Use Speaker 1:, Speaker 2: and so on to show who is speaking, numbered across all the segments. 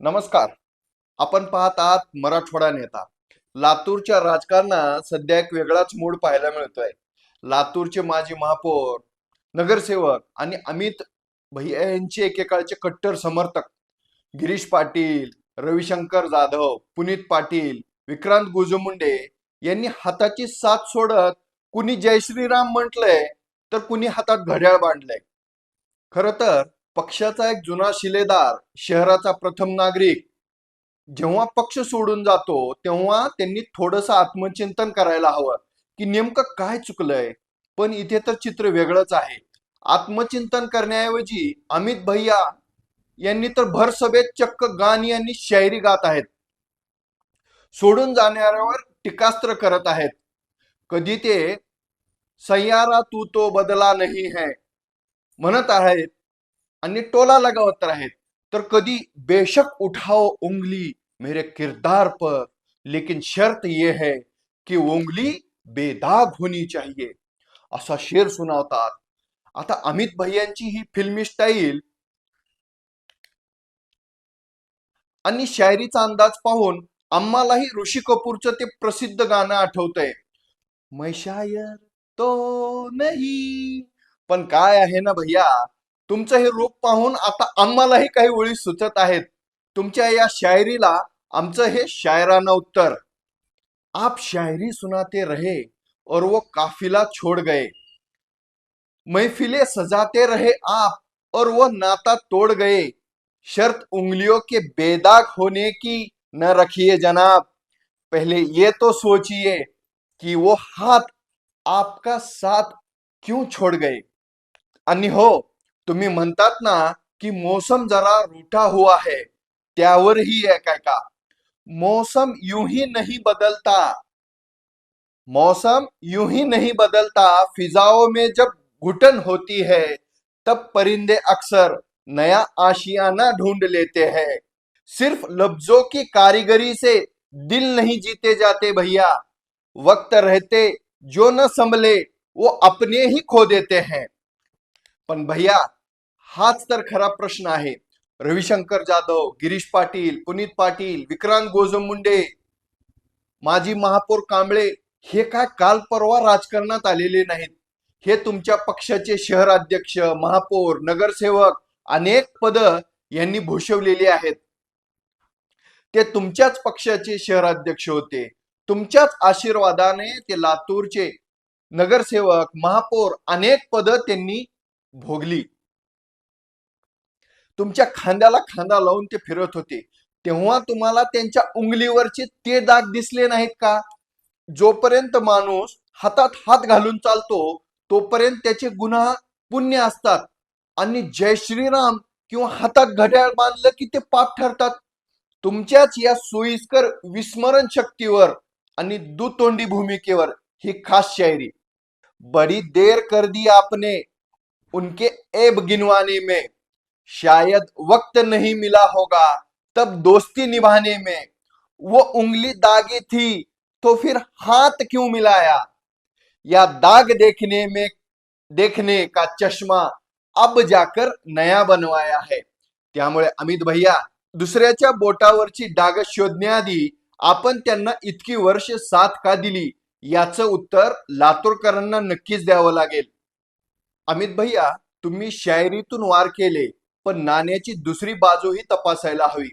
Speaker 1: नमस्कार. आपण पाहत आहात मराठवाडा नेता. लातूरच्या राजकारणात सध्या एक वेगळाच मूड पाहायला मिळतोय. लातूरचे माजी महापौर नगरसेवक आणि अमित भैया यांचे एकेकाळचे कट्टर समर्थक. गिरीश पाटील रविशंकर जाधव पुनीत पाटील विक्रांत गोजमुंडे यांनी हाताची साथ सोडत कुणी जय श्रीराम म्हटलंय तर कुणी हातात घड्याळ बांधलंय. खर तर पक्षाचा एक जुना शिलेदार शहराचा प्रथम नागरिक. जेव्हा पक्ष सोडून जातो तेव्हा त्यांनी थोडंसं आत्मचिंतन करायला हवं की नेमकं काय चुकलंय? पण इथे तर चित्र वेगळंच आहे. आत्मचिंतन करण्याऐवजी अमित भैया यांनी तर भर सभेत चक्क गाणी आणि शायरी गात आहेत. सोडून जाणाऱ्यावर टीकास्त्र करत आहेत. कधी ते सय्यारा तू तो बदला नाही है म्हणत आहेत. आणि टोला लगावत आहेत तर कधी बेशक उठाओ उंगली मेरे किरदार पर लेकिन शर्त ये है कि उंगली बेदाग होनी चाहिए. असा शेर सुनावतात. आता अमित भैयांची ही फिल्मी स्टाईल आणि शायरीचा अंदाज पाहून आम्हालाही ऋषी कपूरचं ते प्रसिद्ध गाणं आठवतंय. मै शायर तो नाही पण काय आहे ना भैया? तुमचं हे रूप पाहून आता आम्हालाही काही ओळी सुचत आहेत. तुमच्या या शायरीला आमचं हे शायरानं उत्तर. आप शायरी सुनाते रहे और वो काफिला छोड़ गए. महफिले सजाते रहे आप और वो नाता तोड़ गए. शर्त उंगलियों के बेदाग होने की न रखिए जनाब. पहले ये तो सोचिए कि वो हाथ आपका साथ क्यों छोड़ गए? आणि हो तुम्ही म्हणतात ना की मौसम जरा रूठा हुआ है, त्यावरही आहे काय का? मौसम यूँ ही नहीं बदलता। मौसम यूँ ही नहीं बदलता, फिजाओं में जब घुटन होती है, तब परिंदे अक्सर नया आशियाना ढूंढ लेते हैं। सिर्फ़ लफ्जों की कारीगरी से दिल नहीं जीते जाते भैया। वक्त रहते जो न संभले, वो अपने ही खो देते हैं। पण भैया हाच तर खरा प्रश्न आहे. रविशंकर जाधव गिरीश पाटील पुनीत पाटील विक्रांत गोजमुंडे माजी महापौर कांबळे हे काय काल परवा राजकारणात आलेले नाहीत. हे तुमच्या पक्षाचे शहर अध्यक्ष महापौर नगरसेवक अनेक पद यांनी भूषवलेली आहेत. ते तुमच्याच पक्षाचे शहर अध्यक्ष होते. तुमच्याच आशीर्वादाने ते लातूरचे नगरसेवक महापौर अनेक पद त्यांनी भोगली. तुमच्या खांद्याला खांदा लावून ते फिरत होते. तेव्हा तुम्हाला त्यांच्या उंगलीवरचे ते दाग दिसले नाहीत का? जोपर्यंत माणूस हातात हात घालून चालतो तोपर्यंत त्याचे गुन्हा पुण्य असतात. आणि जय श्रीराम किंवा हातात घड्याळ बांधलं की ते पाप ठरतात. तुमच्याच या सोयीस्कर विस्मरण शक्तीवर आणि दुतोंडी भूमिकेवर ही खास शायरी. बड़ी देर कर दी आपने उनके ऐब गिनवाने में. शायद वक्त नहीं मिला होगा। तब दोस्ती निभाने में वो उंगली दागी थी तो फिर हाथ क्यों मिलाया? या दाग देखने में देखने का चष्मा अब जाकर नया बनवाया है। त्यामुळे अमित भैया दुसऱ्याच्या बोटावरची डाग शोधण्याआधी आपण त्यांना इतकी वर्ष साथ का दिली याचं उत्तर लातूरकरांना नक्कीच द्यावं लागेल. अमित भैया तुम्ही शायरीतून वार केले. पण नाण्याची दुसरी बाजूही तपासायला हवी.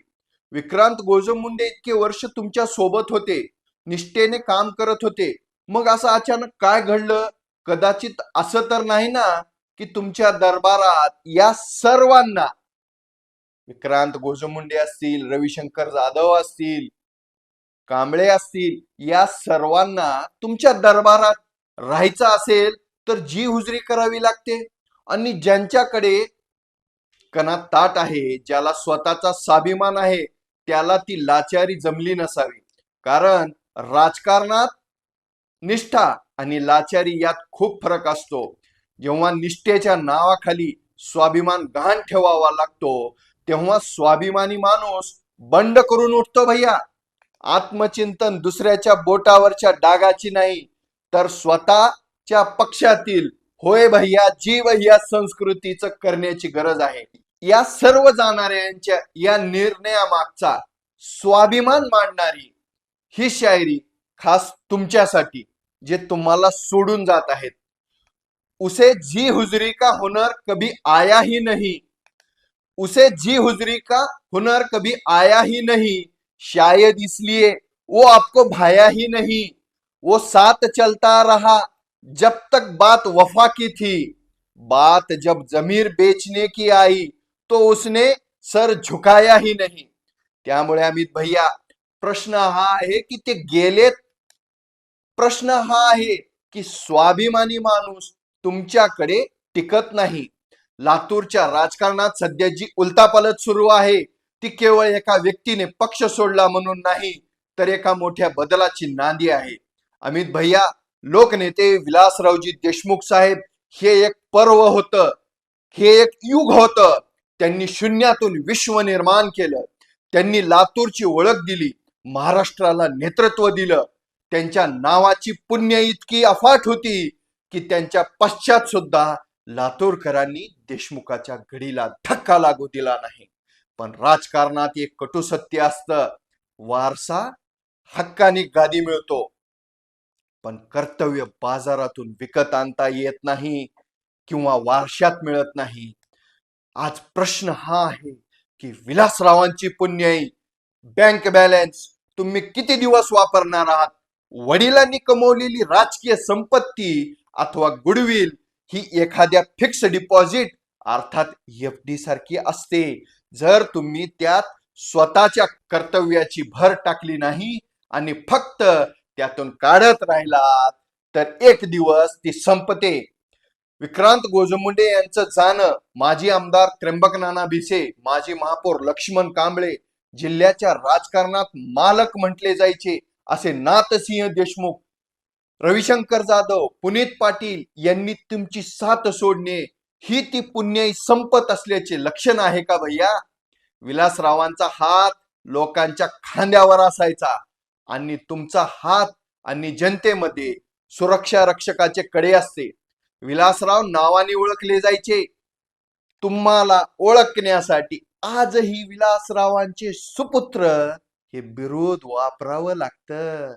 Speaker 1: विक्रांत गोजमुंडे इतके वर्ष तुमच्यासोबत होते. निष्ठेने काम करत होते. मग असं अचानक काय घडलं? कदाचित असं तर नाही ना की तुमच्या दरबारात या सर्वांना विक्रांत गोजमुंडे असतील रविशंकर जाधव असतील कांबळे असतील या सर्वांना तुमच्या दरबारात राहायचं असेल तर जी हुजरी करावी लागते. आणि ज्यांच्याकडे कणा ताट आहे ज्याला स्वतःचा स्वाभिमान आहे त्याला ती लाचारी जमली नसावी. कारण राजकारणात निष्ठा आणि लाचारी यात खूप फरक असतो. जेव्हा निष्ठेच्या नावाखाली स्वाभिमान गहाण ठेवावा लागतो तेव्हा स्वाभिमानी माणूस बंड करून उठतो भैया. आत्मचिंतन दुसऱ्याच्या बोटावरच्या डागाची नाही तर स्वतःच्या पक्षातील होय भैया जी भैया संस्कृतीचं करण्याची गरज आहे. या सर्व जाणाऱ्यांच्या या निर्णयामागचा स्वाभिमान मांडणारी ही शायरी खास तुमच्यासाठी, जे तुम्हाला सोडून जात आहेत. उसे जी हुजरी का हुनर कभी आया ही नहीं, उसे जी हुजरी का हुनर कभी आया ही नहीं, शायद इसलिए वो आपको भाया ही नहीं, वो साथ चलता रहा जब तक बात वफा की थी, बात जब जमीर बेचने की आई तो उसने सर झुकाया ही नहीं। त्यामुळे अमित भैया प्रश्न हा आहे की ते गेलेत? प्रश्न हा आहे की स्वाभिमानी माणूस तुमच्याकडे टिकत नाही. लातूरच्या राजकारणात सध्या जी उलतापालत सुरू आहे ती केवळ एका व्यक्तीने पक्ष सोडला म्हणून नाही तर एका मोठ्या बदलाची नांदी आहे. अमित भैया लोकनेते विलासरावजी देशमुख साहेब हे एक पर्व होतं. हे एक युग होतं. त्यांनी शून्यातून विश्व निर्माण केलं. त्यांनी लातूरची ओळख दिली महाराष्ट्राला नेतृत्व दिलं. त्यांच्या नावाची पुण्य इतकी अफाट होती की त्यांच्या पश्चात सुद्धा लातूरकरांनी देशमुखाच्या घडीला धक्का लागू दिला नाही. पण राजकारणात एक कटू सत्य असतं. वारसा हक्काने गादी मिळतो. पण कर्तव्य बाजारातून विकत आणता येत नाही किंवा वारशात मिळत नाही. आज प्रश्न हा आहे की विलासरावांची पुण्याई बँक बॅलन्स तुम्ही किती दिवस वापरणार आहात? वडिलांनी कमवलेली राजकीय संपत्ती अथवा गुडविल ही एखाद्या फिक्स डिपॉझिट अर्थात एफ डी सारखी असते. जर तुम्ही त्यात स्वतःच्या कर्तव्याची भर टाकली नाही आणि फक्त त्यातून काढत राहिलात तर एक दिवस ती संपते. विक्रांत गोजमुंडे यांचं जाणं माजी आमदार त्र्यंबक नाना भिसे माजी महापौर लक्ष्मण कांबळे जिल्ह्याच्या राजकारणात मालक म्हटले जायचे असे नाथसिंह देशमुख. रविशंकर जाधव पुनीत पाटील यांनी तुमची साथ सोडणे ही ती पुण्याई संपत असल्याचे लक्षण आहे का भैया? विलासरावांचा हात लोकांच्या खांद्यावर असायचा. आणि तुमचा हात आणि जनतेमध्ये सुरक्षा रक्षकाचे कडे असते. विलासराव नावाने ओळखले जायचे. तुम्हाला ओळखण्यासाठी आजही विलासरावांचे सुपुत्र हे विरोध वापरावं लागतं.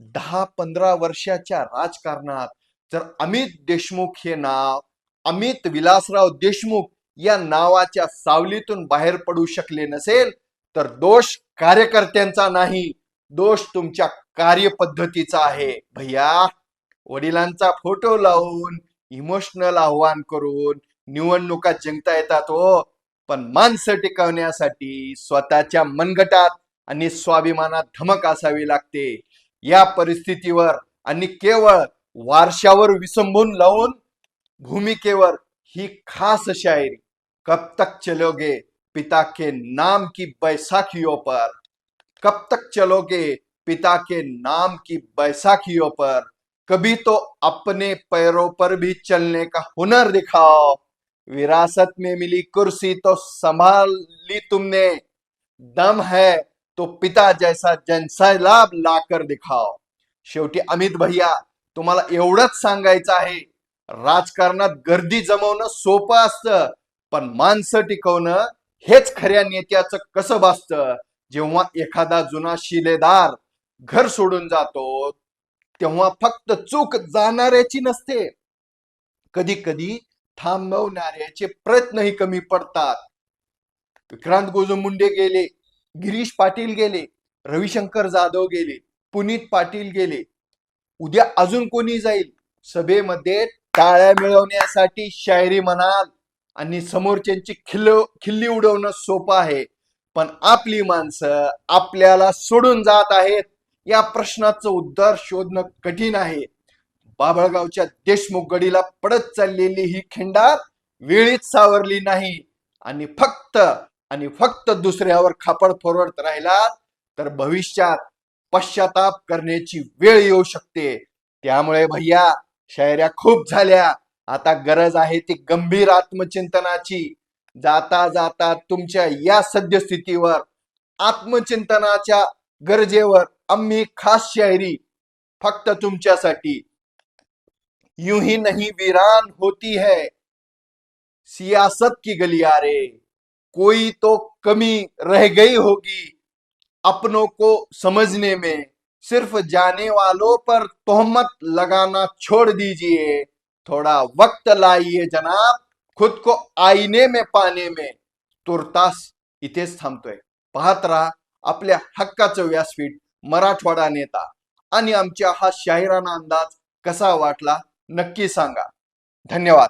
Speaker 1: दहा पंधरा वर्षाच्या राजकारणात जर अमित देशमुख हे नाव अमित विलासराव देशमुख या नावाच्या सावलीतून बाहेर पडू शकले नसेल तर दोष कार्यकर्त्यांचा नाही. दोष तुमच्या कार्यपद्धतीचा आहे. भैया वडिलांचा फोटो लावून इमोशनल आव्हान करून निवडणुका जिंकता येतात हो. पण माणसं टिकवण्यासाठी स्वतःच्या मनगटात आणि स्वाभिमानात धमक असावी लागते. या परिस्थितीवर आणि केवळ वारशावर विसंबून लावून भूमिकेवर ही खास शायरी कब तक चलोगे पिता के नाम की बैसाखियों पर? कब तक चलोगे पिता के नाम की बैसाखियों पर? कभी तो अपने पैरों पर भी चलने का हुनर दिखाओ। विरासत में मिली कुर्सी तो संभाल ली तुमने। दम है तो पिता जैसा जनसैलाब लाकर दिखाओ। शेवटी अमित भैया तुम्हाला एवढंच सांगायचं आहे राजकारणात गर्दी जमवणं सोपं असतं पण माणसं टिकवणं हेच खऱ्या नेत्याचं कसं भासत जेव्हा एखादा जुना शिलेदार घर सोडून जातो तेव्हा फक्त चूक जाणाऱ्याची नसते. कधी कधी थांबवणाऱ्याचे प्रयत्नही कमी पडतात. विक्रांत गोजमुंडे गेले गिरीश पाटील गेले रविशंकर जाधव गेले पुनीत पाटील गेले. उद्या अजून कोणी जाईल? सभेमध्ये टाळ्या मिळवण्यासाठी शायरी म्हणाल आणि समोरच्यांची खिल्ल खिल्ली उडवणं सोपं आहे. पण आपली माणसं आपल्याला सोडून जात आहेत. या प्रश्नाचं उत्तर शोधणं कठीण आहे. बाभळगावच्या देशमुख गडीला पडत चाललेली ही खिंडार वेळीच सावरली नाही आणि फक्त आणि फक्त दुसऱ्यावर खापड फोरवत राहिला तर भविष्यात पश्चाताप करण्याची वेळ येऊ शकते. त्यामुळे भैया शायऱ्या खूप झाल्या. आता गरज आहे ती गंभीर आत्मचिंतनाची. जाता जाता तुमच्या या सद्यस्थितीवर आत्मचिंतनाच्या गरजेवर आम्ही खास शायरी फक्त तुमच्यासाठी. यूँ ही नहीं वीरान होती है. सियासत की गलियारे. कोई तो कमी रह गई होगी अपनों को समझने में. सिर्फ़ जाने वालों पर तोहमत लगाना छोड़ दीजिए. थोड़ा वक्त लाइए जनाब, खुद को आईने में पाने में. तुर्तास इथेच थांबतोय पाहत राहा, आपल्या हक्काचं व्यासपीठ मराठवाडा नेता. आणि आमच्या हा शाहिराना अंदाज कसा वाटला नक्की सांगा. धन्यवाद.